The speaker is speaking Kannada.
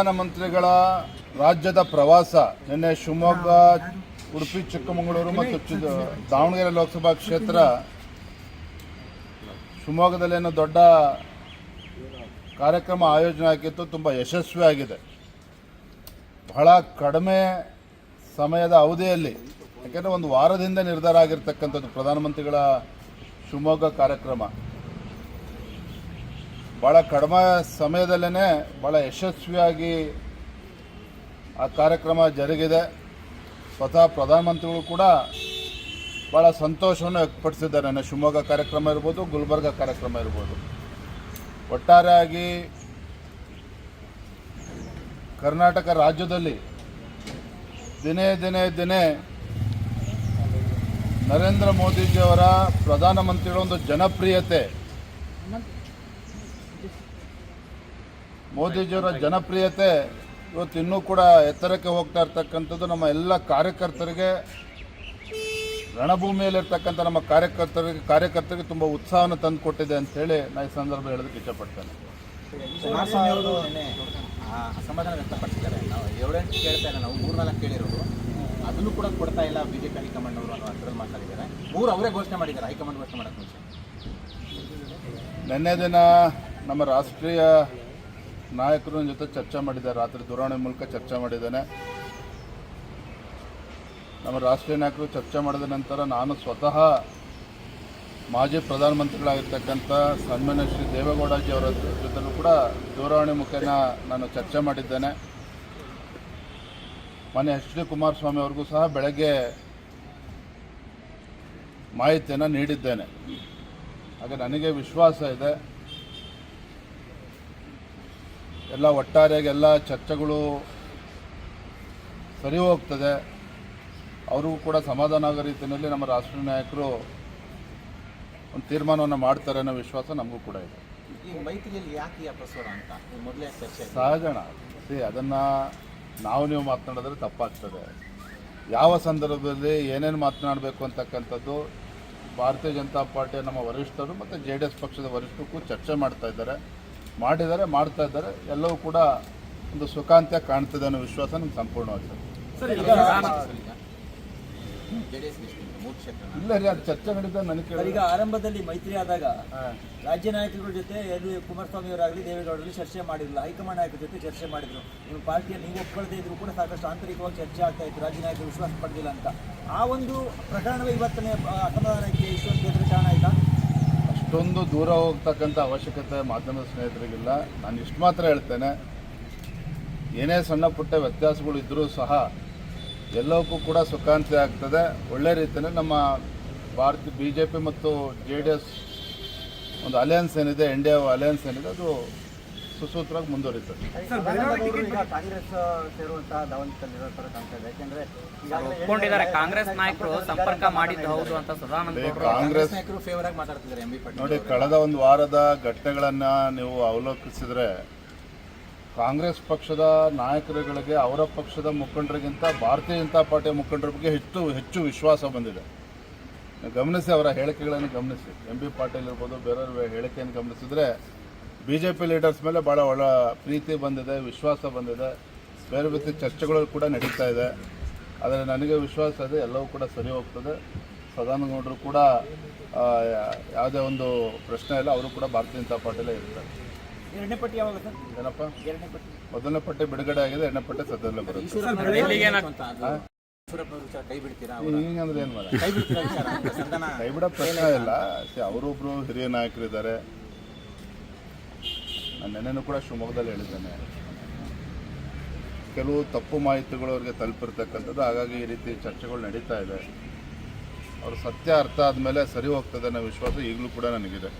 ಪ್ರಧಾನಮಂತ್ರಿಗಳ ರಾಜ್ಯದ ಪ್ರವಾಸ. ನಿನ್ನೆ ಶಿವಮೊಗ್ಗ, ಉಡುಪಿ, ಚಿಕ್ಕಮಗಳೂರು ಮತ್ತು ದಾವಣಗೆರೆ ಲೋಕಸಭಾ ಕ್ಷೇತ್ರ ಶಿವಮೊಗ್ಗದಲ್ಲೇನು ದೊಡ್ಡ ಕಾರ್ಯಕ್ರಮ ಆಯೋಜನೆ ಆಗಿತ್ತು. ತುಂಬ ಯಶಸ್ವಿಯಾಗಿದೆ ಬಹಳ ಕಡಿಮೆ ಸಮಯದ ಅವಧಿಯಲ್ಲಿ, ಯಾಕೆಂದರೆ ಒಂದು ವಾರದಿಂದ ನಿರ್ಧಾರ ಆಗಿರ್ತಕ್ಕಂಥದ್ದು ಪ್ರಧಾನಮಂತ್ರಿಗಳ ಶಿವಮೊಗ್ಗ ಕಾರ್ಯಕ್ರಮ. ಭಾಳ ಕಡಿಮೆ ಸಮಯದಲ್ಲೇ ಭಾಳ ಯಶಸ್ವಿಯಾಗಿ ಆ ಕಾರ್ಯಕ್ರಮ ಜರುಗಿದೆ. ಸ್ವತಃ ಪ್ರಧಾನಮಂತ್ರಿಗಳು ಕೂಡ ಭಾಳ ಸಂತೋಷವನ್ನು ವ್ಯಕ್ತಪಡಿಸಿದ್ದಾರೆ. ನನ್ನ ಶಿವಮೊಗ್ಗ ಕಾರ್ಯಕ್ರಮ ಇರ್ಬೋದು, ಗುಲ್ಬರ್ಗ ಕಾರ್ಯಕ್ರಮ ಇರ್ಬೋದು. ಒಟ್ಟಾರೆಯಾಗಿ ಕರ್ನಾಟಕ ರಾಜ್ಯದಲ್ಲಿ ದಿನೇ ದಿನೇ ದಿನೇ ನರೇಂದ್ರ ಮೋದಿಜಿಯವರ ಪ್ರಧಾನಮಂತ್ರಿಗಳ ಒಂದು ಜನಪ್ರಿಯತೆ ಮೋದಿಜಿಯವರ ಜನಪ್ರಿಯತೆ ಇವತ್ತು ಇನ್ನೂ ಕೂಡ ಎತ್ತರಕ್ಕೆ ಹೋಗ್ತಾ ಇರ್ತಕ್ಕಂಥದ್ದು ನಮ್ಮ ಎಲ್ಲ ಕಾರ್ಯಕರ್ತರಿಗೆ ರಣಭೂಮಿಯಲ್ಲಿರ್ತಕ್ಕಂಥ ನಮ್ಮ ಕಾರ್ಯಕರ್ತರಿಗೆ ಕಾರ್ಯಕರ್ತರಿಗೆ ತುಂಬ ಉತ್ಸಾಹವನ್ನು ತಂದು ಕೊಟ್ಟಿದೆ ಅಂತೇಳಿ ನಾನು ಈ ಸಂದರ್ಭ ಹೇಳೋದಕ್ಕೆ ಇಷ್ಟಪಡ್ತೇನೆ. ಅಸಮಾಧಾನ ವ್ಯಕ್ತಪಡಿಸಿದ್ದಾರೆ. ನಾವು ಏಳೆಂಟು ಕೇಳ್ತಾ ಇಲ್ಲ ನಾವು ಮೂರ್ನಾಲ್ಕು ಕೇಳಿರೋದು. ಅದನ್ನು ಕೂಡ ಕೊಡ್ತಾ ಇಲ್ಲ ಬಿಜೆಪಿ ಹೈಕಮಾಂಡ್ ಅವರು ಅನ್ನೋ ಅರ್ಥದಲ್ಲಿ ಮಾತಾಡಿದ್ದಾರೆ. ಮೂರು ಅವರೇ ಘೋಷಣೆ ಮಾಡಿದ್ದಾರೆ. ಹೈಕಮಾಂಡ್ ಘೋಷಣೆ ಮಾಡೋಕ್ಕೆ ಮುಂಚೆ. ನಿನ್ನೆ ದಿನ ನಮ್ಮ ರಾಷ್ಟ್ರೀಯ ನಾಯಕರ ಜೊತೆ ಚರ್ಚೆ ಮಾಡಿದ್ದಾರೆ. ರಾತ್ರಿ ದೂರವಾಣಿ ಮೂಲಕ ಚರ್ಚೆ ಮಾಡಿದ್ದೇನೆ. ನಮ್ಮ ರಾಷ್ಟ್ರೀಯ ನಾಯಕರು ಚರ್ಚೆ ಮಾಡಿದ ನಂತರ ನಾನು ಸ್ವತಃ ಮಾಜಿ ಪ್ರಧಾನಮಂತ್ರಿಗಳಾಗಿರ್ತಕ್ಕಂಥ ಸನ್ಮಾನ್ಯ ಶ್ರೀ ದೇವೇಗೌಡಜಿ ಅವರ ಜೊತೆಲೂ ಕೂಡ ದೂರವಾಣಿ ಮುಖೇನ ನಾನು ಚರ್ಚೆ ಮಾಡಿದ್ದೇನೆ. ಮನೆ ಎಚ್ ಡಿ ಕುಮಾರಸ್ವಾಮಿ ಅವ್ರಿಗೂ ಸಹ ಬೆಳಗ್ಗೆ ಮಾಹಿತಿಯನ್ನು ನೀಡಿದ್ದೇನೆ. ಹಾಗೆ ನನಗೆ ವಿಶ್ವಾಸ ಇದೆ. ಎಲ್ಲ ಒಟ್ಟಾರೆಯಾಗಿ ಎಲ್ಲ ಚರ್ಚೆಗಳು ಸರಿ ಹೋಗ್ತದೆ. ಅವರಿಗೂ ಕೂಡ ಸಮಾಧಾನ ಆಗೋ ರೀತಿಯಲ್ಲಿ ನಮ್ಮ ರಾಷ್ಟ್ರೀಯ ನಾಯಕರು ಒಂದು ತೀರ್ಮಾನವನ್ನು ಮಾಡ್ತಾರೆ ಅನ್ನೋ ವಿಶ್ವಾಸ ನಮಗೂ ಕೂಡ ಇದೆ. ಈ ಮೈತ್ರಿಯಲ್ಲಿ ಯಾಕೆ ಈ ಅಪಸ್ವರ ಅಂತ? ಇದು ಮೊದಲೇ ಚರ್ಚೆ ಆಗಿದೆ. ಸಹಜಣ ಸಿ ಅದನ್ನು ನಾವು ನೀವು ಮಾತನಾಡಿದ್ರೆ ತಪ್ಪಾಗ್ತದೆ. ಯಾವ ಸಂದರ್ಭದಲ್ಲಿ ಏನೇನು ಮಾತನಾಡಬೇಕು ಅಂತಕ್ಕಂಥದ್ದು ಭಾರತೀಯ ಜನತಾ ಪಾರ್ಟಿಯ ನಮ್ಮ ವರಿಷ್ಠರು ಮತ್ತು ಜೆ ಡಿ ಎಸ್ ಪಕ್ಷದ ವರಿಷ್ಠಕ್ಕೂ ಚರ್ಚೆ ಮಾಡ್ತಾ ಇದ್ದಾರೆ. ಮಾಡಿದ್ದಾರೆ ಮಾಡ್ತಾ ಇದ್ದಾರೆ. ಎಲ್ಲವೂ ಕೂಡ ಒಂದು ಸುಖಾಂತ್ಯ ಕಾಣ್ತಿದೆ ಅನ್ನೋ ವಿಶ್ವಾಸ ನಮ್ಗೆ ಸಂಪೂರ್ಣವಾಗಿದೆ ಇಲ್ಲ ರೀ ಅದು ಚರ್ಚೆ ನಡೀತಾ ನನಗೆ ಈಗ ಆರಂಭದಲ್ಲಿ ಮೈತ್ರಿ ಆದಾಗ ರಾಜ್ಯ ನಾಯಕರುಗಳ ಜೊತೆ ಏನು ಕುಮಾರಸ್ವಾಮಿ ಅವರಾಗಲಿ ದೇವೇಗೌಡರಲ್ಲಿ ಚರ್ಚೆ ಮಾಡಿರಲಿಲ್ಲ. ಹೈಕಮಾಂಡ್ ನಾಯಕರ ಜೊತೆ ಚರ್ಚೆ ಮಾಡಿದ್ರು. ನಿಮ್ಮ ಪಾರ್ಟಿಯ ನೀವು ಒಪ್ಕೊಳ್ಳದೇ ಇದ್ರು ಕೂಡ ಸಾಕಷ್ಟು ಆಂತರಿಕವಾಗಿ ಚರ್ಚೆ ಆಗ್ತಾ ಇತ್ತು. ರಾಜ್ಯ ನಾಯಕರು ವಿಶ್ವಾಸ ಪಡೆದಿಲ್ಲ ಅಂತ. ಆ ಒಂದು ಪ್ರಕರಣವೇ ಇವತ್ತನೇ ಅಸಮಾಧಾನಕ್ಕೆ ಇಷ್ಟೊಂದು ಕಾರಣ ಆಯ್ತಾ? ಅಷ್ಟೊಂದು ದೂರ ಹೋಗ್ತಕ್ಕಂಥ ಅವಶ್ಯಕತೆ ಮಾಧ್ಯಮದ ಸ್ನೇಹಿತರಿಗಿಲ್ಲ. ನಾನು ಇಷ್ಟು ಮಾತ್ರ ಹೇಳ್ತೇನೆ, ಏನೇ ಸಣ್ಣ ಪುಟ್ಟ ವ್ಯತ್ಯಾಸಗಳು ಇದ್ದರೂ ಸಹ ಎಲ್ಲವಕ್ಕೂ ಕೂಡ ಸುಖಾಂತಿ ಆಗ್ತದೆ. ಒಳ್ಳೆ ರೀತಿಯಲ್ಲಿ ನಮ್ಮ ಭಾರತ ಬಿ ಜೆ ಪಿ ಮತ್ತು ಜೆ ಡಿ ಎಸ್ ಒಂದು ಅಲಯನ್ಸ್ ಏನಿದೆ, ಎನ್ ಡಿ ಎ ಅಲಯನ್ಸ್ ಏನಿದೆ, ಅದು ಸುಸೂತ್ರವಾಗಿ ಮುಂದುವರಿತದೆ. ಕಾಂಗ್ರೆಸ್ ಸೇರುವಂತ ದಾವಂತಲ್ಲಿರೋ ಥರ ಕಾಣ್ತಾ ಇದೆ. ಯಾಕೆಂದ್ರೆ ಒಪ್ಕೊಂಡಿದ್ದಾರೆ. ಕಾಂಗ್ರೆಸ್ ನಾಯಕರು ಸಂಪರ್ಕ ಮಾಡಿದ್ದು ಹೌದು ಅಂತ ಸದಾನಂದ ಈ ಕಾಂಗ್ರೆಸ್ ನಾಯಕರು ಫೇವರ್ ಆಗಿ ಮಾತಾಡ್ತಿದ್ದಾರೆ ನೋಡಿ ಕಳೆದ ಒಂದು ವಾರದ ಘಟನೆಗಳನ್ನ ನೀವು ಅವಲೋಕಿಸಿದ್ರೆ ಕಾಂಗ್ರೆಸ್ ಪಕ್ಷದ ನಾಯಕರುಗಳಿಗೆ ಅವರ ಪಕ್ಷದ ಮುಖಂಡರಿಗಿಂತ ಭಾರತೀಯ ಜನತಾ ಪಾರ್ಟಿಯ ಮುಖಂಡರ ಬಗ್ಗೆ ಹೆಚ್ಚು ಹೆಚ್ಚು ವಿಶ್ವಾಸ ಬಂದಿದೆ. ಗಮನಿಸಿ ಅವರ ಹೇಳಿಕೆಗಳನ್ನು ಗಮನಿಸಿ. ಎಂ ಬಿ ಪಾಟೀಲ್ ಇರ್ಬೋದು ಬೇರೆಯವ್ರ ಹೇಳಿಕೆಯನ್ನು ಗಮನಿಸಿದರೆ ಬಿ ಜೆ ಪಿ ಲೀಡರ್ಸ್ ಮೇಲೆ ಭಾಳ ಒಳ್ಳ ಪ್ರೀತಿ ಬಂದಿದೆ ವಿಶ್ವಾಸ ಬಂದಿದೆ. ಬೇರೆ ಬೇರೆ ಚರ್ಚೆಗಳು ಕೂಡ ನಡೀತಾ ಇದೆ. ಆದರೆ ನನಗೆ ವಿಶ್ವಾಸ ಇದೆ ಎಲ್ಲವೂ ಕೂಡ ಸರಿ ಹೋಗ್ತದೆ. ಸದಾನಗೌಡರು ಕೂಡ ಆ, ಯಾವುದೇ ಒಂದು ಪ್ರಶ್ನೆ ಇಲ್ಲ ಅವರು ಕೂಡ ಭಾರತೀಯ ಜನತಾ ಪಾರ್ಟಿಲೇ ಇರ್ತಾರೆ. ಎರಡನೇ ಪಟ್ಟಿ ಯಾವಾಗ ಸರ್? ಏನಪ್ಪ? ಎರಡನೇ ಪಟ್ಟಿ. ಮೊದಲನೇ ಪಟ್ಟಿ ಬಿಡುಗಡೆ ಆಗಿದೆ ಎರಡನೇ ಪಟ್ಟಿ ಸದ್ಯದಲ್ಲೇ ಬರುತ್ತೆ. ಏನು ಮಾಡ ಕೈ ಬಿಡ್ತೀರಾ ಸಂಧಾನ ಕೈ ಬಿಡೋ ಪ್ರಶ್ನೆ ಇಲ್ಲ. ಅವರೊಬ್ರು ಹಿರಿಯ ನಾಯಕರಿದ್ದಾರೆ. ನಾನು ನೆನ್ನೆನೂ ಕೂಡ ಶಿವಮೊಗ್ಗದಲ್ಲಿ ಹೇಳಿದ್ದೇನೆ. ಕೆಲವು ತಪ್ಪು ಮಾಹಿತಿಗಳು ಅವರಿಗೆ ತಲುಪಿರ್ತಕ್ಕಂಥದ್ದು, ಹಾಗಾಗಿ ಈ ರೀತಿ ಚರ್ಚೆಗಳು ನಡೀತಾ ಇದೆ. ಅವ್ರ ಸತ್ಯ ಅರ್ಥ ಆದಮೇಲೆ ಸರಿ ಹೋಗ್ತದೆ ಅನ್ನೋ ವಿಶ್ವಾಸ ಈಗಲೂ ಕೂಡ ನನಗಿದೆ.